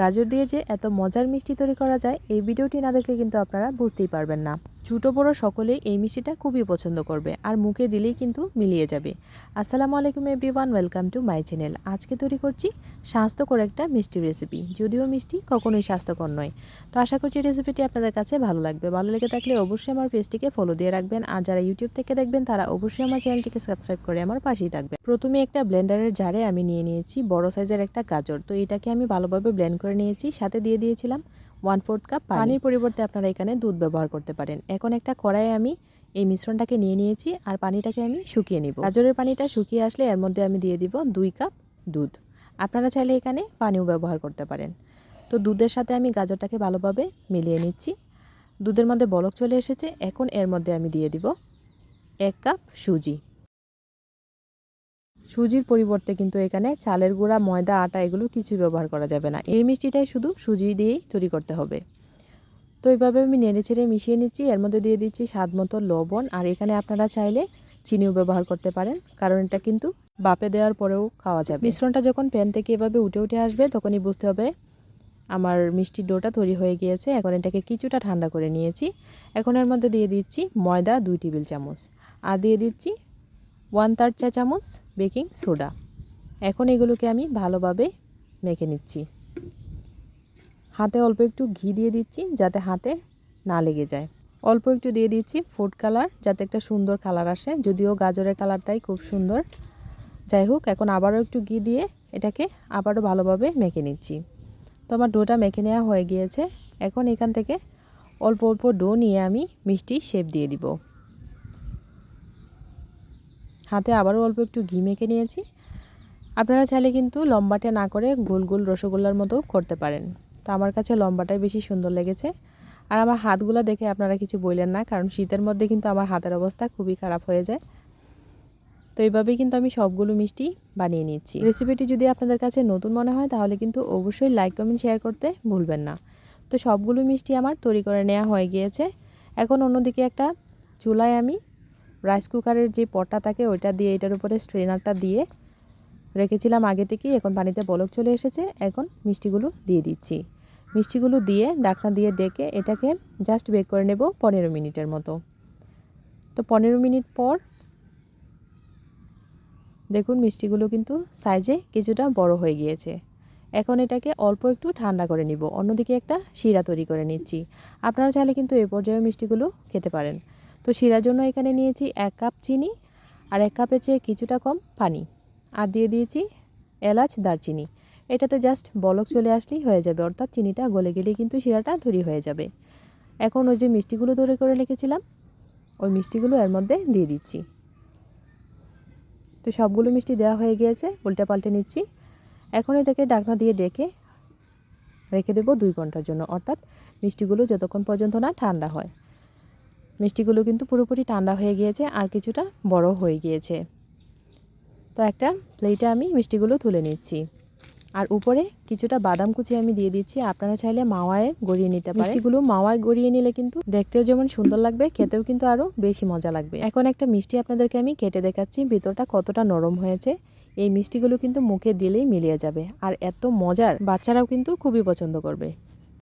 গাজর দিয়ে যে এত মজার মিষ্টি তৈরি করা যায়, এই ভিডিওটি না দেখলে কিন্তু আপনারা বুঝতেই পারবেন না। ছোটো বড়ো সকলেই এই মিষ্টিটা খুবই পছন্দ করবে আর মুখে দিলেই কিন্তু মিলিয়ে যাবে। আসসালামু আলাইকুম everyone, welcome to my channel. আজকে তৈরি করছি স্বাস্থ্যকর একটা মিষ্টি রেসিপি। যদিও মিষ্টি কখনোই স্বাস্থ্যকর নয়। তো আশা করছি রেসিপিটি আপনাদের কাছে ভালো লাগবে। ভালো লেগে থাকলে অবশ্যই আমার পেজটিকে ফলো দিয়ে রাখবেন। আর যারা ইউটিউব থেকে দেখবেন, তারা অবশ্যই আমার চ্যানেলটিকে সাবস্ক্রাইব করে আমার পাশেই থাকবে প্রথমে একটা ব্লেন্ডারের জারে আমি নিয়ে নিয়েছি বড় সাইজের একটা গাজর। তো এটাকে আমি ভালোভাবে ব্লেন্ড করে নিয়েছি। সাথে দিয়ে দিয়েছিলাম ওয়ান ফোর্থ কাপ পানির পরিবর্তে আপনারা এখানে দুধ ব্যবহার করতে পারেন। এখন একটা কড়াইয়ে আমি এই মিশ্রণটাকে নিয়ে নিয়েছি আর পানিটাকে আমি শুকিয়ে নিব। গাজরের পানিটা শুকিয়ে আসলে এর মধ্যে আমি দিয়ে দিব দুই কাপ দুধ। আপনারা চাইলে এখানে পানিও ব্যবহার করতে পারেন। তো দুধের সাথে আমি গাজরটাকে ভালোভাবে মিলিয়ে নিচ্ছি। দুধের মধ্যে বলক চলে এসেছে। এখন এর মধ্যে আমি দিয়ে দিব এক কাপ সুজি। সুজির পরিবর্তে কিন্তু এখানে চালের গুঁড়া, ময়দা, আটা এগুলো কিছু ব্যবহার করা যাবে না। এই মিষ্টিটাই শুধু সুজি দিয়েই তৈরি করতে হবে। তো এইভাবে আমি নেড়ে ছেড়ে মিশিয়ে নিচ্ছি। এর মধ্যে দিয়ে দিচ্ছি স্বাদ মতো লবণ। আর এখানে আপনারা চাইলে চিনিও ব্যবহার করতে পারেন, কারণ এটা কিন্তু বাপে দেওয়ার পরেও খাওয়া যাবে। মিশ্রণটা যখন প্যান থেকে এভাবে উঠে উঠে আসবে, তখনই বুঝতে হবে আমার মিষ্টির ডোটা তৈরি হয়ে গিয়েছে। এখন এটাকে কিছুটা ঠান্ডা করে নিয়েছি। এখন এর মধ্যে দিয়ে দিচ্ছি ময়দা দুই টেবিল চামচ। আর দিয়ে দিচ্ছি ওয়ান থার্ড চা চামচ বেকিং সোডা। এখন এগুলোকে আমি ভালোভাবে মেখে নিচ্ছি। হাতে অল্প একটু ঘি দিয়ে দিচ্ছি যাতে হাতে না লেগে যায়। অল্প একটু দিয়ে দিচ্ছি ফুড কালার যাতে একটা সুন্দর কালার আসে। যদিও গাজরের কালারটাই খুব সুন্দর। যাই হোক, এখন আবারও একটু ঘি দিয়ে এটাকে আবারও ভালোভাবে মেখে নিচ্ছি। তো আমার ডোটা মেখে নেওয়া হয়ে গিয়েছে। এখন এখান থেকে অল্প অল্প ডো নিয়ে আমি মিষ্টি শেপ দিয়ে দিব। হাতে আবারও অল্প একটু ঘি মেখে নিয়েছি। আপনারা চাইলে কিন্তু লম্বাটে না করে গোল গোল রসগোল্লার মতো করতে পারেন। তো আমার কাছে লম্বাটাই বেশি সুন্দর লেগেছে। আর আমার হাতগুলো দেখে আপনারা কিছু বললেন না, কারণ শীতের মধ্যে কিন্তু আমার হাতের অবস্থা খুবই খারাপ হয়ে যায়। তো এইভাবেই কিন্তু আমি সবগুলো মিষ্টি বানিয়ে নিচ্ছি। রেসিপিটি যদি আপনাদের কাছে নতুন মনে হয়, তাহলে কিন্তু অবশ্যই লাইক, কমেন্ট, শেয়ার করতে ভুলবেন না। তো সবগুলো মিষ্টি আমার তৈরি করে নেওয়া হয়ে গিয়েছে। এখন অন্যদিকে একটা চুলায় আমি রাইস কুকারের যে পটটা থাকে, ওইটা দিয়ে এটার উপরে স্ট্রেনারটা দিয়ে রেখেছিলাম আগে থেকেই। এখন পানিতে বলক চলে এসেছে। এখন মিষ্টিগুলো দিয়ে দিচ্ছি। মিষ্টিগুলো দিয়ে ডাকনা দিয়ে ডেকে এটাকে জাস্ট বেক করে নেব পনেরো মিনিটের মতো। তো পনেরো মিনিট পর দেখুন মিষ্টিগুলো কিন্তু সাইজে কিছুটা বড় হয়ে গিয়েছে। এখন এটাকে অল্প একটু ঠান্ডা করে নিব। অন্যদিকে একটা শিরা তৈরি করে নিচ্ছি। আপনারা চাইলে কিন্তু এ পর্যায়ে মিষ্টিগুলো খেতে পারেন। তো শিরার জন্য এখানে নিয়েছি এক কাপ চিনি আর এক কাপের চেয়ে কিছুটা কম পানি। আর দিয়ে দিয়েছি এলাচ, দারচিনি। এটাতে জাস্ট বলক চলে আসলেই হয়ে যাবে, অর্থাৎ চিনিটা গলে গেলেই কিন্তু শিরাটা তৈরি হয়ে যাবে। এখন ওই যে মিষ্টিগুলো তৈরি করে রেখেছিলাম, ওই মিষ্টিগুলো এর মধ্যে দিয়ে দিচ্ছি। তো সবগুলো মিষ্টি দেওয়া হয়ে গিয়েছে উল্টে পাল্টে নিচ্ছি। এখন এটাকে ডাকনা দিয়ে ডেকে রেখে দেবো দুই ঘণ্টার জন্য, অর্থাৎ মিষ্টিগুলো যতক্ষণ পর্যন্ত না ঠান্ডা হয়। মিষ্টিগুলো কিন্তু পুরোপুরি ঠান্ডা হয়ে গিয়েছে আর কিছুটা বড় হয়ে গিয়েছে। তো একটা প্লেটে আমি মিষ্টিগুলো তুলে নিচ্ছি। আর উপরে কিছুটা বাদাম কুচি আমি দিয়ে দিচ্ছি। আপনারা চাইলে মাওয়ায় গড়িয়ে নিতে পারেন। মিষ্টিগুলো মাওয়ায় গড়িয়ে নিলে কিন্তু দেখতেও যেমন সুন্দর লাগবে, খেতেও কিন্তু আরও বেশি মজা লাগবে। এখন একটা মিষ্টি আপনাদেরকে আমি কেটে দেখাচ্ছি, ভিতরটা কতটা নরম হয়েছে। এই মিষ্টিগুলো কিন্তু মুখে দিলেই মিলিয়ে যাবে। আর এত মজার, বাচ্চারাও কিন্তু খুবই পছন্দ করবে।